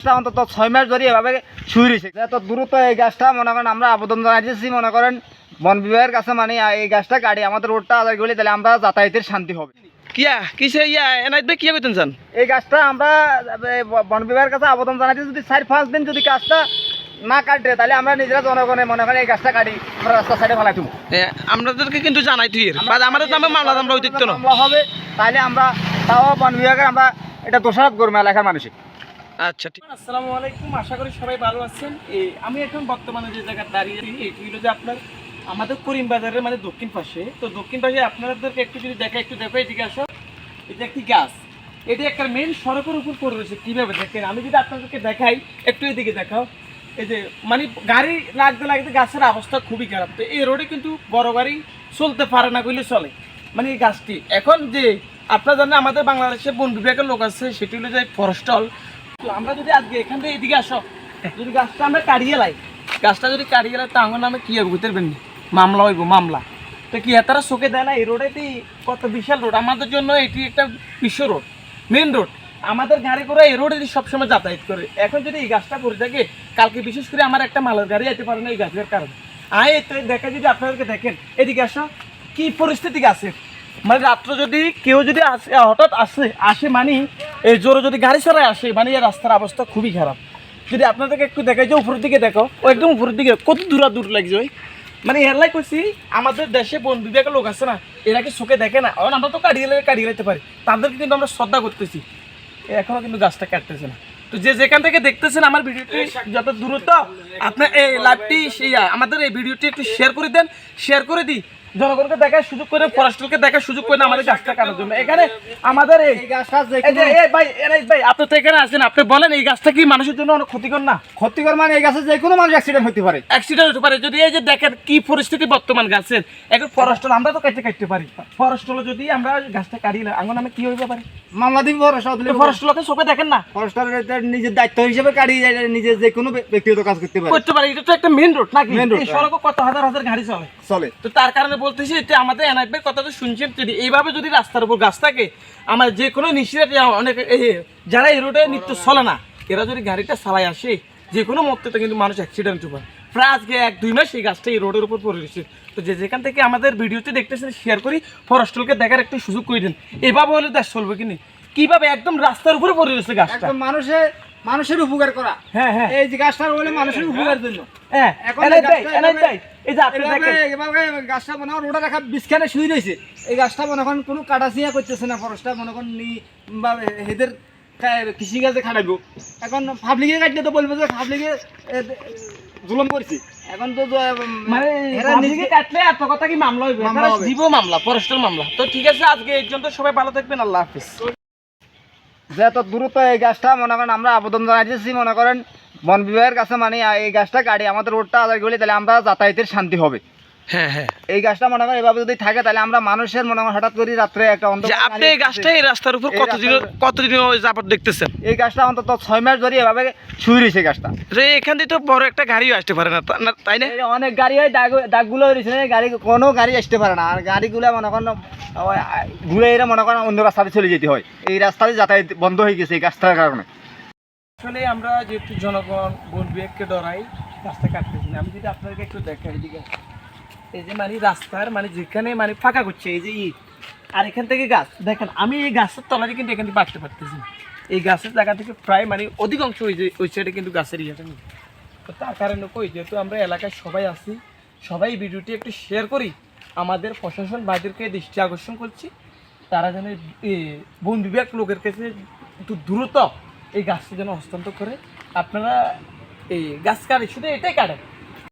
গাছটা অন্তত ছয় মাস ধরে এভাবে শুয়ে রয়েছে। এত দ্রুত এই গাছটা মনে করেন আমরা আবেদন জানাইতেছি মনে করেন বন বিভাগের কাছে মানে এই গাছটা গাড়ি আমাদের রোডটা আদায় করলে তাহলে আমরা যাতায়াতের শান্তি হবে। কিয়া? কিসে ইয়া? কিয়া কইতেন এই গাছটা আমরা বন বিভাগের কাছে আবেদন জানাইতে যদি চার পাঁচ দিন যদি গাছটা না কাটে তাহলে আমরা নিজেরা জনগণে মনে করেন এই গাছটা কাটি আমরা রাস্তা সাইডে ফেলাই দেবো। আমাদেরকে কিন্তু জানাই তুই আমাদের নামে মামলা আমরা মামলা হবে তাহলে আমরা তাও বন বিভাগের আমরা এটা দোষারোপ করব এলাকার মানুষের আচ্ছা ঠিক। আসসালামু আলাইকুম, আশা করি সবাই ভালো আছেন। আমি এখন বর্তমানে যে জায়গায় দাঁড়িয়ে এটি হলো যে আপনার আমাদের করিম বাজারের মানে দক্ষিণ পাশে। তো দক্ষিণ পাশে আপনাদেরকে একটু যদি দেখা একটু দেখো এদিকে আসো। এটা একটি গাছ। এটি একটা মেন সড়কের উপর রয়েছে। কীভাবে দেখেন? আমি যদি আপনাদেরকে দেখাই, একটু এদিকে দেখাও। এই যে মানে গাড়ি লাগতে লাগতে গাছের অবস্থা খুবই খারাপ। তো এই রোডে কিন্তু বড় গাড়ি চলতে পারে না বলে চলে। মানে এই গাছটি। এখন যে, আপনারা জানেন, আমাদের বাংলাদেশে বন বিভাগের লোক আছে, সেটি হলো যে ফরেস্টল আমরা যদি আজকে এখান থেকে এদিকে আসো, যদি গাছটা আমরা কাটিয়ে লাই, গাছটা যদি কাটিয়ে লাই, তা আমার নামে কি হবে বুঝতে মামলা হইব, মামলা। তো কি এতারা চোখে দেয় না? এই রোডেটি কত বিশাল রোড আমাদের জন্য এটি একটা বিশ্ব রোড মেন রোড আমাদের গাড়ি করে এই রোডে সবসময় যাতায়াত করে। এখন যদি এই গাছটা পড়ে থাকে, কালকে বিশেষ করে আমার একটা মালের গাড়ি যেতে পারে না এই গাছের কারণে। আয় তো দেখা যদি আপনাদেরকে দেখেন, এদিকে আসো। কি পরিস্থিতি গাছের? মানে রাত্র যদি কেউ যদি আসে, হঠাৎ আসে আসে মানে এই জোরে যদি গাড়ি ছাড়াই আসে মানে এই রাস্তার অবস্থা খুবই খারাপ। যদি আপনাদেরকে একটু দেখাই যে উপরের দিকে দেখো, ও একদম উপরের দিকে, কত দূরা দূর লাগছে ওই। মানে এরলাই কইছি, আমাদের দেশে বন বিভাগের লোক আছে না, এরা কি চোখে দেখে না? আমরা তো কাটিয়ে কাটিয়ে যেতে পারি। তাদেরকে কিন্তু আমরা শ্রদ্ধা করতেছি। এখনও কিন্তু গাছটা কাটতেছে না। তো যে যেখান থেকে দেখতেছেন আমার ভিডিওটি, যত দূরত্ব আপনার এই লাইভটি আমাদের এই ভিডিওটি একটু শেয়ার করে দেন। শেয়ার করে দিই জনগণকে দেখার সুযোগ করে ফরেস্টকে দেখার সুযোগ করে আমাদের গাছটা কাটার জন্য। এখানে আমাদের এই ভাই ভাই আপনি তো এখানে আছেন আপনি বলেন এই গাছটা কি মানুষের জন্য অনেক ক্ষতিকর না? ক্ষতিকর মানে এই গাছে যে কোনো মানুষ অ্যাক্সিডেন্ট হতে পারে। অ্যাক্সিডেন্ট হতে পারে। যদি এই যে দেখেন কি পরিস্থিতি বর্তমান গাছের এখন ফরেস্টল আমরা তো কেটে কাটতে পারি। ফরেস্টল যদি আমরা গাছটা কাটিয়ে আঙুন আমি কি হইতে পারে? মামলা দিব ফরেস্ট দিলে ফরেস্টলকে চোখে দেখেন না। ফরেস্টার নিজের দায়িত্ব হিসেবে কাটিয়ে যায় নিজে যে কোনো ব্য- ব্যক্তিগত কাজ করতে পারে। করতে পারে। এটা তো একটা মেন রোড নাকি? Main road, এই কত হাজার হাজার গাড়ি চলে। চলে। তো তার কারণে বলতেছি এটা আমাদের এনআইপের কথা তো শুনছেন যদি। এইভাবে যদি রাস্তার উপর গাছ থাকে আমার যে কোনো নিশ্চিত অনেক এই যারা এই রোডে নিত্য চলে না এরা যদি গাড়িটা চালায় আসে যে কোনো মুহূর্তে কিন্তু মানুষ অ্যাক্সিডেন্ট পারে প্রায় আজকে এক দুই মাস এই গাছটা এই রোডের উপর পড়ে রয়েছে। তো যে যেখান থেকে আমাদের ভিডিওতে দেখতেছেন শেয়ার করি ফরেস্টলকে দেখার একটু সুযোগ করে দেন। এভাবে হলে দেশ চলবে কিনি? কীভাবে একদম রাস্তার উপরে পড়ে রয়েছে গাছটা? মানুষের মানুষের উপকার করা। হ্যাঁ হ্যাঁ। এই যে গাছটা বলে মানুষের উপকার জন্য। হ্যাঁ এখন এই ভাই, গাছটা এনায়েত এভাবে- ভাই, এই যে আপনি দেখেন। গাছটা মনে হয় রোডে রাখা বিছখানে শুয়ে রয়েছে। এই গাছটা মনে করেন কোনো কাটাছিয়া করতেছে না ফরেস্টটা মনে করেন নি বা এদের কৃষি খাটাইবো। এখন পাবলিকে কাটলে তো বলব যে পাবলিকে জুলম করছি। এখন তো মানে নিজে কাটলে এত কথা কি মামলা হইবে। দিব মামলা ফরেস্টের মামলা। তো ঠিক আছে আজকে এই জন্য সবাই ভালো থাকবেন আল্লাহ হাফিজ। যে এত দ্রুত এই গাছটা মনে করেন আমরা আবেদন জানাইতেছি মনে করেন বন বিভাগের কাছে মানে এই গাছটা কাটি আমাদের রোডটা আদায় করলে তাহলে আমরা যাতায়াতের শান্তি হবে। হ্যাঁ হ্যাঁ। এই গাছটা মনে করেন এভাবে যদি থাকে তাহলে আমরা মানুষের মনে করেন হঠাৎ করে রাত্রে একটা আপনি এই গাছটা এই রাস্তার উপর এই কতদিন রাস্তার- কতদিন যাবত দেখতেছেন? এই গাছটা অন্তত ছয় মাস ধরে এভাবে শুয়ে রয়েছে গাছটা। এখান থেকে তো বড় একটা গাড়িও আসতে পারে না তাই না? অনেক গাড়ি হয় দাগ দাগগুলো রয়েছে গাড়ি কোনো গাড়ি আসতে পারে না। আর গাড়িগুলো মনে করেন ঘুরে এরা মনে করেন অন্য রাস্তাতে চলে যেতে হয়। এই রাস্তাতে যাতায়াত বন্ধ হয়ে গেছে এই গাছটার কারণে। আসলে আমরা যেহেতু জনগণ, বন বিভাগকে ডরাই, রাস্তা কাটতেছি না। আমি যদি আপনাদেরকে একটু দেখাই এদিকে। এই যে মানে রাস্তার মানে যেখানে মানে ফাঁকা করছে, এই যে ইট, আর এখান থেকে গাছ। দেখেন, আমি এই গাছের তলারে কিন্তু এখান থেকে বাঁচতে পারতেছি। এই গাছের জায়গা থেকে প্রায় মানে অধিকাংশ ওই যে, ওই সাইডে কিন্তু গাছের ইয়েটা নেই। তো তার কারণে কই, যেহেতু আমরা এলাকায় সবাই আছি, সবাই ভিডিওটি একটু শেয়ার করি। আমাদের প্রশাসন বাদেরকে দৃষ্টি আকর্ষণ করছি। তারা যেন বন বিভাগ লোকের কাছে একটু দ্রুত এই গাছটা যেন হস্তান্তর করে। আপনারা এই গাছ কাটে, শুধু এটাই কাটেন।